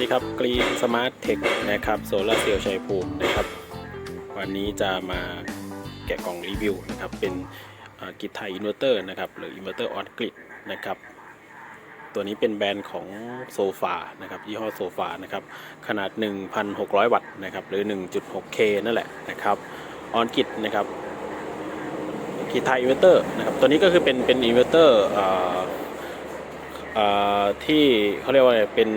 ดีครับกรีนสมาร์ทเทคนะครับโซลาร์เซลล์ชัยภูมินะครับ วันนี้จะมาแกะกล่องรีวิวนะครับ เป็นกิจไทยอินเวอร์เตอร์นะครับหรืออินเวอร์เตอร์ออนกริดนะครับ ตัวนี้เป็นแบรนด์ของโซฟานะครับยี่ห้อโซฟานะครับ ขนาด 1,600 วัตต์นะครับ หรือ 1.6K นั่นแหละนะครับออนกิดนะครับกิจไทยอินเวอร์เตอร์นะครับ ตัวนี้ก็คือเป็นเป็นอินเวอร์เตอร์ ที่เขาเรียกว่าอะไรเป็น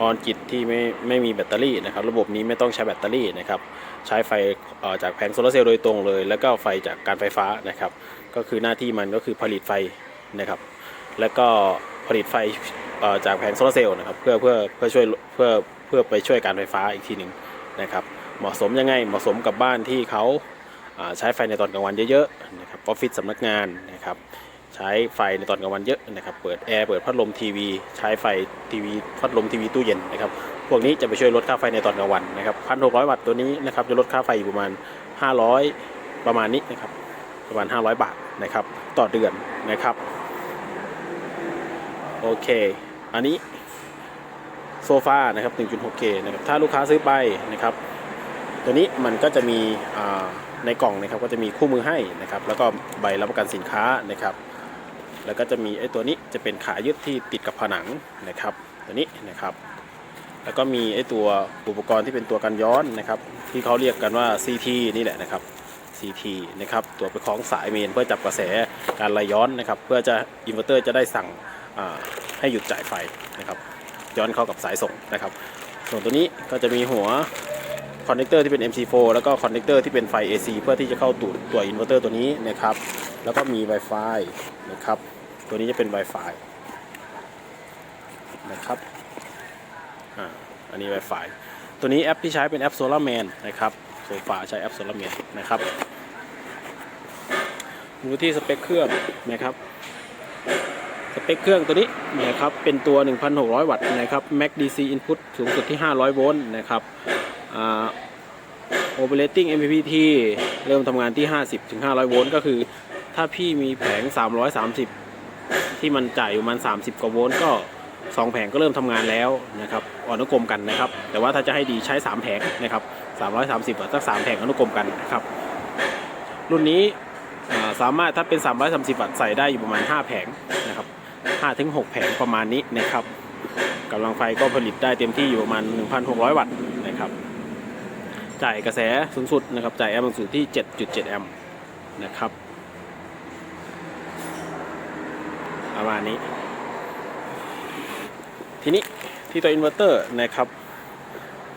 ออนกิดที่ไม่ไม่มีแบตเตอรี่นะครับ ระบบนี้ไม่ต้องใช้แบตเตอรี่นะครับใช้ไฟจากแผงโซลาร์เซลล์โดยตรงเลย แล้วก็ไฟจากการไฟฟ้านะครับ ก็คือหน้าที่มันก็คือผลิตไฟนะครับ แล้วก็ผลิตไฟจากแผงโซลาร์เซลล์นะครับเพื่อเพื่อเพื่อช่วยเพื่อเพื่อไปช่วยการไฟฟ้าอีกทีหนึ่งนะครับ เหมาะสมยังไงเหมาะสมกับบ้านที่เขาใช้ไฟในตอนกลางวันเยอะๆนะครับออฟฟิศสำนักงานนะครับ ใช้ไฟในตอนกลางวันเยอะนะครับ เปิดแอร์เปิดพัดลมทีวี ใช้ไฟทีวีพัดลมทีวีตู้เย็นนะครับ พวกนี้จะไปช่วยลดค่าไฟในตอนกลางวันนะครับพันหกวัตต์ตัวนี้นะครับจะลดค่าไฟอยู่ประมาณ 500 ประมาณนี้นะครับ ประมาณ 500 บาทนะครับ ต่อเดือนนะครับ โอเค อันนี้โซฟานะครับ 1.6K นะครับ ถ้าลูกค้าซื้อไปนะครับ ตัวนี้มันก็จะมีในกล่องนะครับก็จะมีคู่มือให้นะครับ แล้วก็ใบรับประกันสินค้านะครับ แล้วก็จะมีไอ้ตัวนี้จะเป็นขายึดที่ติดกับผนังนะครับ ตัวนี้นะครับ แล้วก็มีไอ้ตัวอุปกรณ์ที่เป็นตัวกันย้อนนะครับ ที่เขาเรียกกันว่า CT นี่แหละนะครับ CT นะครับ ตัวไปคล้องสายเมนเพื่อจับกระแสการไหลย้อนนะครับ เพื่อจะอินเวอร์เตอร์จะได้สั่งให้หยุดจ่ายไฟนะครับ ย้อนเข้ากับสายส่งนะครับ ส่วนตัวนี้ก็จะมีหัวคอนเนคเตอร์ที่เป็น MC4 แล้วก็คอนเนคเตอร์ที่เป็นไฟ AC เพื่อที่จะเข้าตูดตัวอินเวอร์เตอร์ตัวนี้นะครับ แล้วก็มี Wi-Fi นะครับ ตัวนี้จะเป็น Wi-Fi นะครับอ่าอันนี้ Wi-Fi ตัวนี้แอปที่ใช้เป็นแอป SolarMan นะครับโซฟาใช้แอป SolarMan นะครับดูที่สเปคเครื่องนะครับสเปคเครื่องตัวนี้นะครับเป็นตัว 1,600 วัตต์นะครับ Max DC Input สูงสุดที่ 500 โวลต์นะครับอ่า Operating MPPT เริ่มทำงานที่ 50ถึง500 โวลต์ก็คือ ถ้าพี่มีแผง 330 ที่มันจ่ายอยู่มัน 30 กว่าโวลต์ก็2แผงก็เริ่มทำงานแล้วนะครับอนุกรมกันนะครับ แต่ว่าถ้าจะให้ดีใช้ 3 แผงนะครับ330วัตต์สัก3แผงอนุกรมกันนะครับ รุ่นนี้สามารถถ้าเป็น 330วัตต์ใส่ได้อยู่ประมาณ 5 แผงนะครับ5ถึง6แผงประมาณนี้นะครับกำลังไฟก็ผลิตได้เต็มที่อยู่ประมาณ 1,600 วัตต์นะครับจ่ายกระแสสูงสุดนะครับจ่ายแอมป์สูงสุดที่ 7.7 แอมป์นะครับ ประมาณนี้ ทีนี้ที่ตัวอินเวอร์เตอร์นะครับ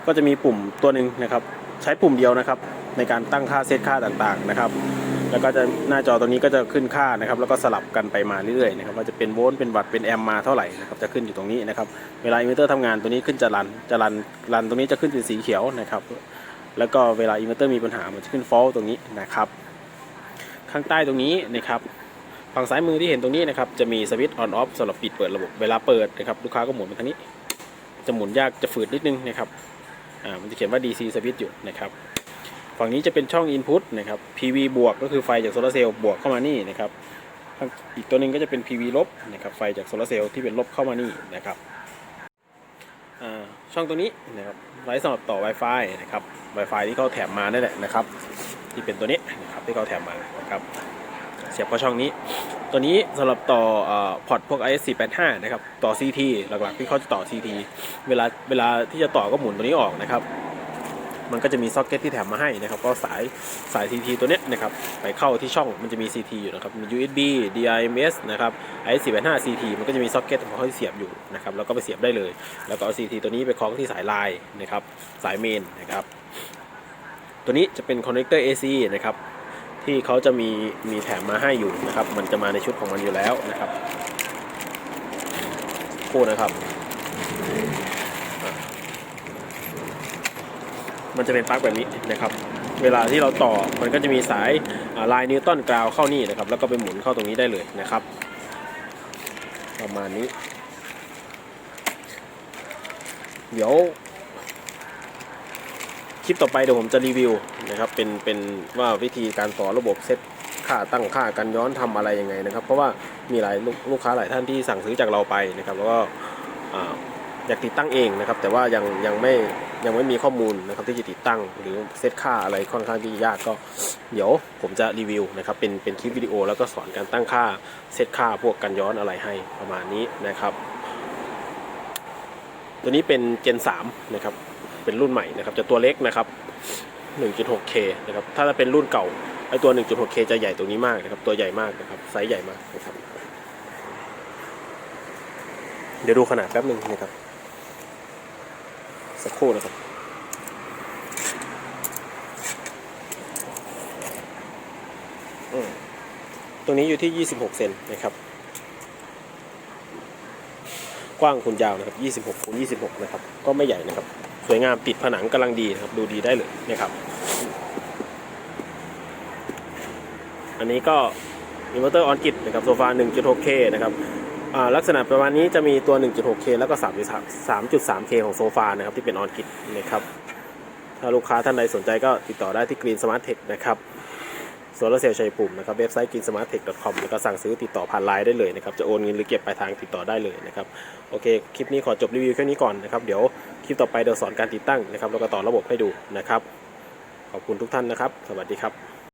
ก็จะมีปุ่มตัวหนึ่งนะครับ ใช้ปุ่มเดียวนะครับ ในการตั้งค่าเซตค่าต่างๆนะครับ แล้วก็จะหน้าจอตัวนี้ก็จะขึ้นค่านะครับ แล้วก็สลับกันไปมาเรื่อยๆนะครับว่าจะเป็นโวลต์เป็นวัตต์เป็นแอมป์มาเท่าไหร่นะครับจะขึ้นอยู่ตรงนี้นะครับเวลาอินเวอร์เตอร์ทำงานตัวนี้ขึ้นจะรันจะรันรันตรงนี้จะขึ้นเป็นสีเขียวนะครับแล้วก็เวลาอินเวอร์เตอร์มีปัญหามันจะขึ้นฟอลตรงนี้นะครับ ข้างใต้ตรงนี้นะครับ ฝั่งซ้ายมือที่เห็นตรงนี้นะครับจะมีสวิตช์ออนออฟสำหรับปิดเปิดระบบเวลาเปิดนะครับลูกค้าก็หมุนมาทางนี้ จะหมุนยากจะฝืดนิดนึงนะครับอ่ามันจะเขียนว่า DC สวิตช์อยู่นะครับฝั่งนี้จะเป็นช่อง Input นะครับ PV บวกก็คือไฟจากโซลาร์เซลล์บวกเข้ามานี่นะครับอีกตัวหนึ่งก็จะเป็น PV ลบนะครับไฟจากโซลาร์เซลล์ที่เป็นลบเข้ามานี่นะครับอ่าช่องตัวนี้นะครับไว้สำหรับต่อ Wi-Fi นะครับ Wi-Fi ที่เขาแถมมานั่นแหละนะครับ ที่เป็นตัวนี้นะครับที่เขาแถมมานะครับ เสียบเข้าช่องนี้ ตัวนี้สำหรับต่อพอร์ตพวก IS485 นะครับต่อ CT หลักๆที่เขาจะต่อ CT เวลาเวลาที่จะต่อก็หมุนตัวนี้ออกนะครับมันก็จะมีซ็อกเก็ตที่แถมมาให้นะครับก็สายสาย CT ตัวเนี้ยนะครับไปเข้าที่ช่องมันจะมี CT อยู่นะครับมี USB DIMS นะครับ IS485 CT มันก็จะมีซ็อกเก็ตของเขาที่เสียบอยู่นะครับแล้วก็ไปเสียบได้เลย แล้วก็เอา CT ตัวนี้ไปคล้องที่สายไลายนะครับสายเมนนะครับตัวนี้จะเป็นคอนเนคเตอร์ AC นะครับ ที่เขาจะมีมีแถมมาให้อยู่นะครับ มันจะมาในชุดของมันอยู่แล้วนะครับพูดนะครับ มันจะเป็นปลั๊กแบบนี้นะครับ เวลาที่เราต่อมันก็จะมีสายลายนิวตันกราวเข้านี่นะครับ แล้วก็ไปหมุนเข้าตรงนี้ได้เลยนะครับ ประมาณนี้ เดี๋ยว คลิปต่อไปเดี๋ยวผมจะรีวิวนะครับเป็นเป็นว่าวิธีการต่อระบบเซตค่าตั้งค่ากันย้อนทำอะไรยังไงนะครับ เพราะว่ามีหลายลูกลูกค้าหลายท่านที่สั่งซื้อจากเราไปนะครับ แล้วก็อยากติดตั้งเองนะครับ แต่ว่ายังยังไม่ยังไม่มีข้อมูลนะครับที่จะติดตั้งหรือเซตค่าอะไรค่อนข้างที่ยากก็เดี๋ยวผมจะรีวิวนะครับเป็นเป็นคลิปวิดีโอแล้วก็สอนการตั้งค่าเซตค่าพวกกันย้อนอะไรให้ประมาณนี้นะครับ ตัวนี้เป็น Gen 3นะครับ เป็นรุ่นใหม่นะครับจะตัวเล็กนะครับ 1.6K นะครับถ้าเป็นรุ่นเก่าไอตัว 1.6K จะใหญ่ตัวนี้มากนะครับ ตัวใหญ่มากนะครับ ไซส์ใหญ่มากนะครับ เดี๋ยวดูขนาดแป๊บหนึ่งนะครับ สักครู่นะครับตรงนี้อยู่ที่ 26 เซนนะครับ กว้างคูณยาวนะครับ 26คูณ26 นะครับ ก็ไม่ใหญ่นะครับ สวยงามติดผนังกำลังดีนะครับดูดีได้เลยนะครับ อันนี้ก็อินเวอร์เตอร์ออนกิตนะครับโซฟา 1.6K นะครับลักษณะประมาณนี้จะมีตัว 1.6K แล้วก็ 3.3K ของโซฟานะครับที่เป็นออนกิตนะครับถ้าลูกค้าท่านใดสนใจก็ติดต่อได้ที่ Green Smart Tech นะครับโซลาร์เซลล์ชัยภูมินะครับเว็บไซต์ greensmarttech.com แล้วก็สั่งซื้อติดต่อผ่านไลน์ได้เลยนะครับจะโอนเงินหรือเก็บปลายทางติดต่อได้เลยนะครับโอเค คลิปนี้ขอจบรีวิวแค่นี้ก่อนนะครับเดี๋ยว ลิปต่อไปเดี๋ยวสอนการติดตั้งนะครับแล้วก็ต่อระบบให้ดูนะครับ ขอบคุณทุกท่านนะครับ สวัสดีครับ